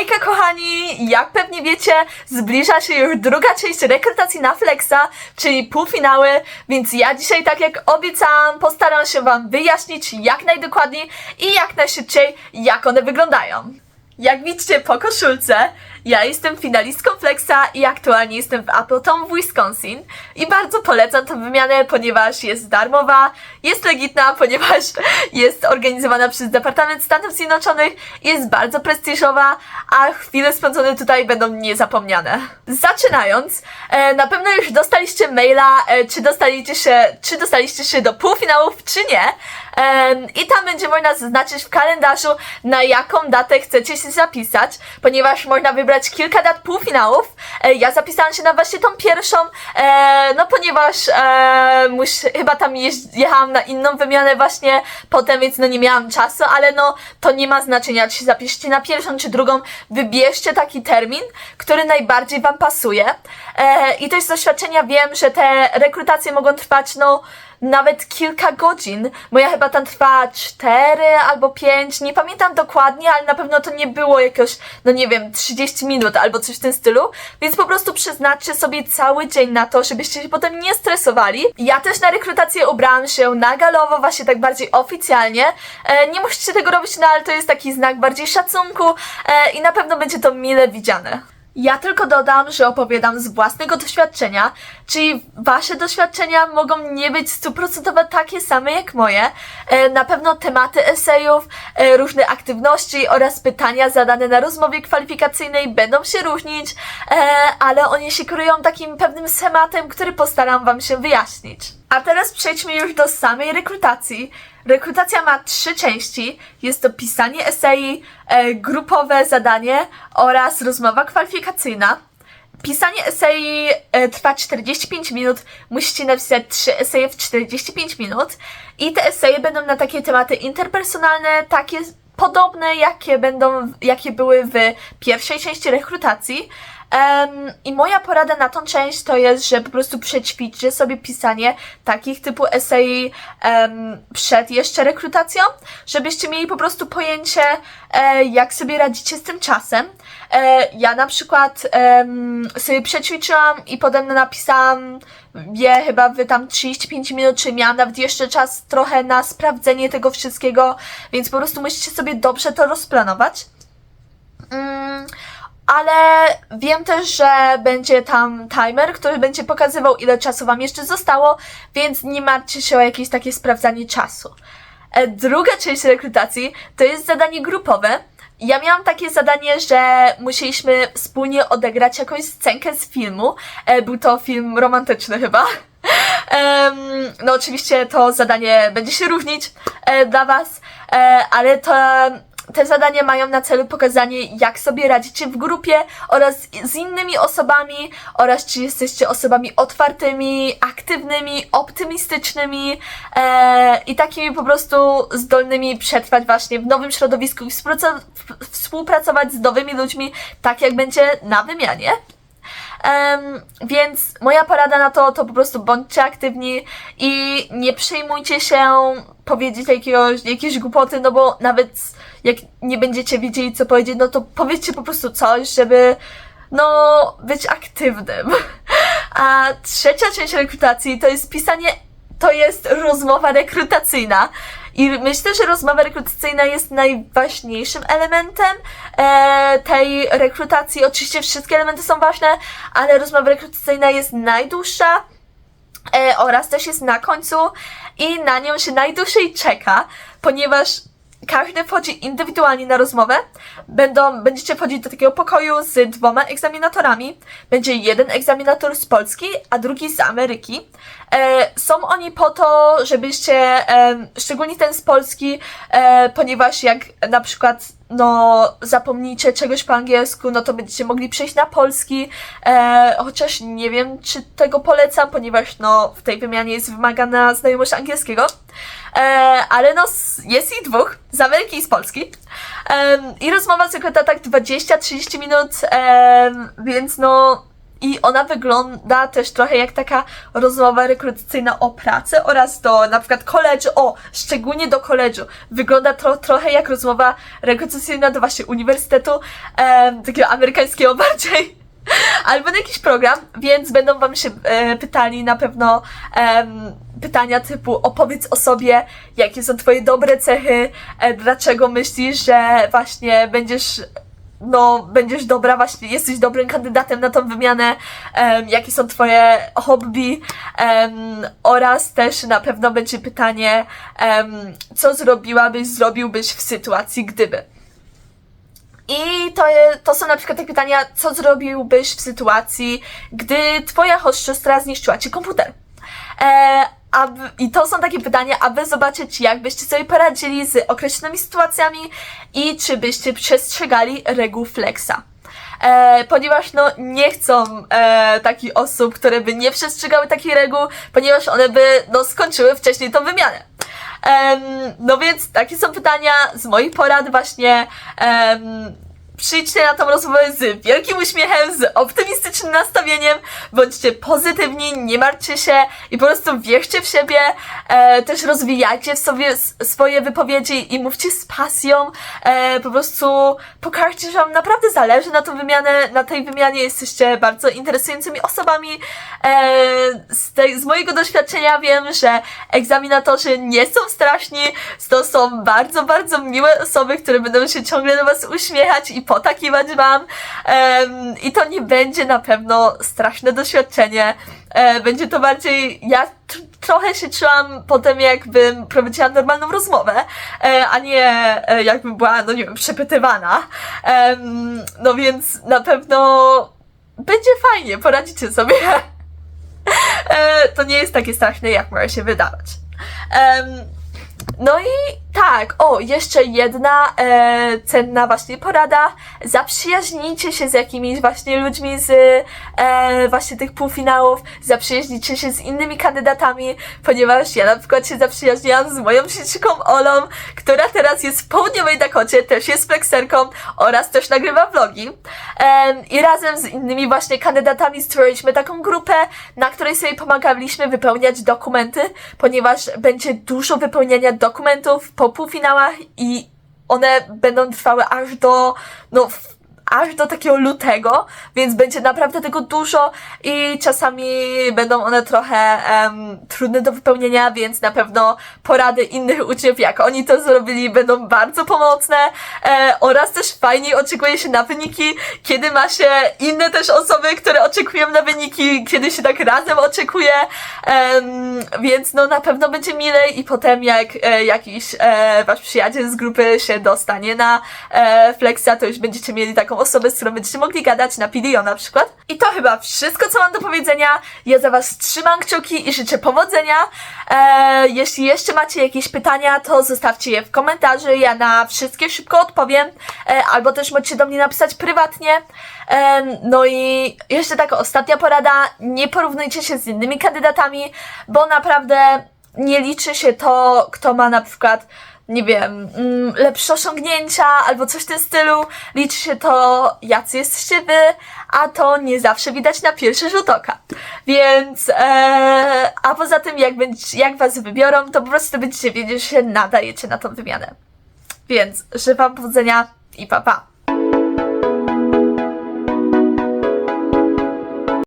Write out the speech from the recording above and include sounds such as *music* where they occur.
Hejka kochani! Jak pewnie wiecie, zbliża się już druga część rekrutacji na Flexa, czyli półfinały, więc ja dzisiaj, tak jak obiecałam, postaram się wam wyjaśnić jak najdokładniej i jak najszybciej, jak one wyglądają. Jak widzicie po koszulce, ja jestem finalistką Flexa i aktualnie jestem w Appleton w Wisconsin. I bardzo polecam tę wymianę, ponieważ jest darmowa, jest legitna, *laughs* ponieważ jest organizowana przez Departament Stanów Zjednoczonych, jest bardzo prestiżowa, a chwile spędzone tutaj będą niezapomniane. Zaczynając, e, na pewno już dostaliście maila, e, czy dostaliście się, czy dostaliście się do półfinałów, czy nie. I tam będzie można zaznaczyć w kalendarzu, na jaką datę chcecie się zapisać, ponieważ można wybrać kilka dat półfinałów. E, ja zapisałam się na właśnie tą pierwszą, e, no ponieważ e, mus, chyba tam jechałam na inną wymianę właśnie potem, więc no nie miałam czasu, ale no to nie ma znaczenia, czy się zapiszecie na pierwszą czy drugą. Wybierzcie taki termin, który najbardziej Wam pasuje. I też z doświadczenia wiem, że te rekrutacje mogą trwać, no nawet kilka godzin. Moja chyba tam trwała 4 albo 5, nie pamiętam dokładnie, ale na pewno to nie było jakoś, no nie wiem, 30 minut albo coś w tym stylu. Więc po prostu przeznaczcie sobie cały dzień na to, żebyście się potem nie stresowali. Ja też na rekrutację ubrałam się na galowo, właśnie tak bardziej oficjalnie. E, nie musicie tego robić, no ale to jest taki znak bardziej szacunku e, i na pewno będzie to mile widziane. Ja tylko dodam, że opowiadam z własnego doświadczenia, czyli wasze doświadczenia mogą nie być stuprocentowo takie same jak moje. E, Na pewno tematy esejów, e, różne aktywności oraz pytania zadane na rozmowie kwalifikacyjnej będą się różnić, e, ale one się kierują takim pewnym schematem, który postaram wam się wyjaśnić. A teraz przejdźmy już do samej rekrutacji. Rekrutacja ma trzy części. Jest to pisanie esei, e, grupowe zadanie oraz rozmowa kwalifikacyjna. Pisanie esei e, trwa 45 minut. Musicie napisać 3 eseje w 45 minut. I te eseje będą na takie tematy interpersonalne, takie podobne, jakie będą, jakie były w pierwszej części rekrutacji. Em, I moja porada na tą część to jest, że po prostu przećwiczcie sobie pisanie takich typu esei em, przed jeszcze rekrutacją, żebyście mieli po prostu pojęcie, e, jak sobie radzicie z tym czasem. E, ja na przykład em, sobie przećwiczyłam i potem napisałam je chyba w tam 35 minut, czy miałam nawet jeszcze czas trochę na sprawdzenie tego wszystkiego, więc po prostu musicie sobie dobrze to rozplanować. Ale wiem też, że będzie tam timer, który będzie pokazywał, ile czasu Wam jeszcze zostało, więc nie martwcie się o jakieś takie sprawdzanie czasu. E, Druga część rekrutacji to jest zadanie grupowe. Ja miałam takie zadanie, że musieliśmy wspólnie odegrać jakąś scenkę z filmu. E, Był to film romantyczny chyba. *laughs* No oczywiście to zadanie będzie się różnić e, dla Was, ale to te zadania mają na celu pokazanie, jak sobie radzicie w grupie oraz z innymi osobami, oraz czy jesteście osobami otwartymi, aktywnymi, optymistycznymi e, i takimi po prostu zdolnymi przetrwać właśnie w nowym środowisku i współpracować z nowymi ludźmi, tak jak będzie na wymianie. Em, więc moja porada na to to po prostu bądźcie aktywni i nie przejmujcie się powiedzieć jakiegoś, jakiejś głupoty, no bo nawet jak nie będziecie wiedzieli co powiedzieć, no to powiedzcie po prostu coś, żeby no być aktywnym. *laughs* A trzecia część rekrutacji to jest pisanie, to jest rozmowa rekrutacyjna. I myślę, że rozmowa rekrutacyjna jest najważniejszym elementem e, tej rekrutacji. Oczywiście wszystkie elementy są ważne, ale rozmowa rekrutacyjna jest najdłuższa e, oraz też jest na końcu i na nią się najdłużej czeka, ponieważ każdy wchodzi indywidualnie na rozmowę. Będą, będziecie wchodzić do takiego pokoju z dwoma egzaminatorami. Będzie jeden egzaminator z Polski, a drugi z Ameryki. E, są oni po to, żebyście, e, szczególnie ten z Polski, e, ponieważ jak na przykład no, zapomnicie czegoś po angielsku, no to będziecie mogli przejść na polski, e, chociaż nie wiem, czy tego polecam, ponieważ no, w tej wymianie jest wymagana znajomość angielskiego. E, ale no, jest ich dwóch, z Ameryki i z Polski. Em, I rozmowa trwa tak 20-30 minut, em, więc no, i ona wygląda też trochę jak taka rozmowa rekrutacyjna o pracę oraz do na przykład koledżu, o, szczególnie do koledżu. Wygląda to trochę jak rozmowa rekrutacyjna do właśnie uniwersytetu, em, takiego amerykańskiego *laughs* bardziej albo na jakiś program, więc będą wam się e, pytali na pewno em, pytania typu opowiedz o sobie, jakie są twoje dobre cechy, e, dlaczego myślisz, że właśnie będziesz no, będziesz dobra, właśnie jesteś dobrym kandydatem na tą wymianę, em, jakie są twoje hobby em, oraz też na pewno będzie pytanie, em, co zrobiłabyś, zrobiłbyś w sytuacji gdyby. I to, je, to są na przykład te pytania, co zrobiłbyś w sytuacji, gdy twoja siostra zniszczyła ci komputer. E, aby, I to są takie pytania, aby zobaczyć, jak byście sobie poradzili z określonymi sytuacjami i czy byście przestrzegali reguł flexa. E, ponieważ no nie chcą e, takich osób, które by nie przestrzegały takich reguł, ponieważ one by no skończyły wcześniej tą wymianę. Em, no więc takie są pytania z moich porad właśnie. em, Przyjdźcie na tą rozmowę z wielkim uśmiechem, z optymistycznym nastawieniem, bądźcie pozytywni, nie martwcie się i po prostu wierzcie w siebie, e, też rozwijajcie w sobie swoje wypowiedzi i mówcie z pasją, e, po prostu pokażcie, że wam naprawdę zależy na tą wymianę, na tej wymianie. Jesteście bardzo interesującymi osobami. E, z, tej, z mojego doświadczenia wiem, że egzaminatorzy nie są straszni, to są bardzo, bardzo miłe osoby, które będą się ciągle do was uśmiechać i potakiwać wam. Em, I to nie będzie na pewno straszne doświadczenie. E, będzie to bardziej. Ja tr- trochę się czułam potem, jakbym prowadziła normalną rozmowę, e, a nie e, jakbym była, no nie wiem, przepytywana. Em, no więc na pewno będzie fajnie, poradzicie sobie. *laughs* E, to nie jest takie straszne, jak może się wydawać. Em, no i tak, o, jeszcze jedna e, cenna właśnie porada. Zaprzyjaźnijcie się z jakimiś właśnie ludźmi z e, właśnie tych półfinałów, zaprzyjaźnijcie się z innymi kandydatami, ponieważ ja na przykład się zaprzyjaźniłam z moją sieciką Olą, która teraz jest w południowej Dakocie, też jest flexerką oraz też nagrywa vlogi. Em, I razem z innymi właśnie kandydatami stworzyliśmy taką grupę, na której sobie pomagaliśmy wypełniać dokumenty, ponieważ będzie dużo wypełniania dokumentów po półfinałach i one będą trwały aż do, no, aż do takiego lutego, więc będzie naprawdę tego dużo i czasami będą one trochę em, trudne do wypełnienia, więc na pewno porady innych uczniów, jak oni to zrobili, będą bardzo pomocne. E, oraz też fajniej oczekuje się na wyniki, kiedy ma się inne też osoby, które oczekują na wyniki, kiedy się tak razem oczekuje, em, więc no na pewno będzie milej i potem jak e, jakiś e, wasz przyjaciel z grupy się dostanie na e, Flexa, to już będziecie mieli taką osobę, z którą będziecie mogli gadać na PDO na przykład. I to chyba wszystko, co mam do powiedzenia. Ja za was trzymam kciuki i życzę powodzenia. E, jeśli jeszcze macie jakieś pytania, to zostawcie je w komentarzu. Ja na wszystkie szybko odpowiem. E, albo też możecie do mnie napisać prywatnie. Em, No i jeszcze taka ostatnia porada. Nie porównujcie się z innymi kandydatami, bo naprawdę nie liczy się to, kto ma na przykład, nie wiem, mm, lepsze osiągnięcia albo coś w tym stylu. Liczy się to, jacy jesteście wy, a to nie zawsze widać na pierwszy rzut oka. Więc, e, a poza tym, jak, będzie, jak was wybiorą, to po prostu będziecie wiedzieć, że się nadajecie na tą wymianę. Więc życzę wam powodzenia i pa pa!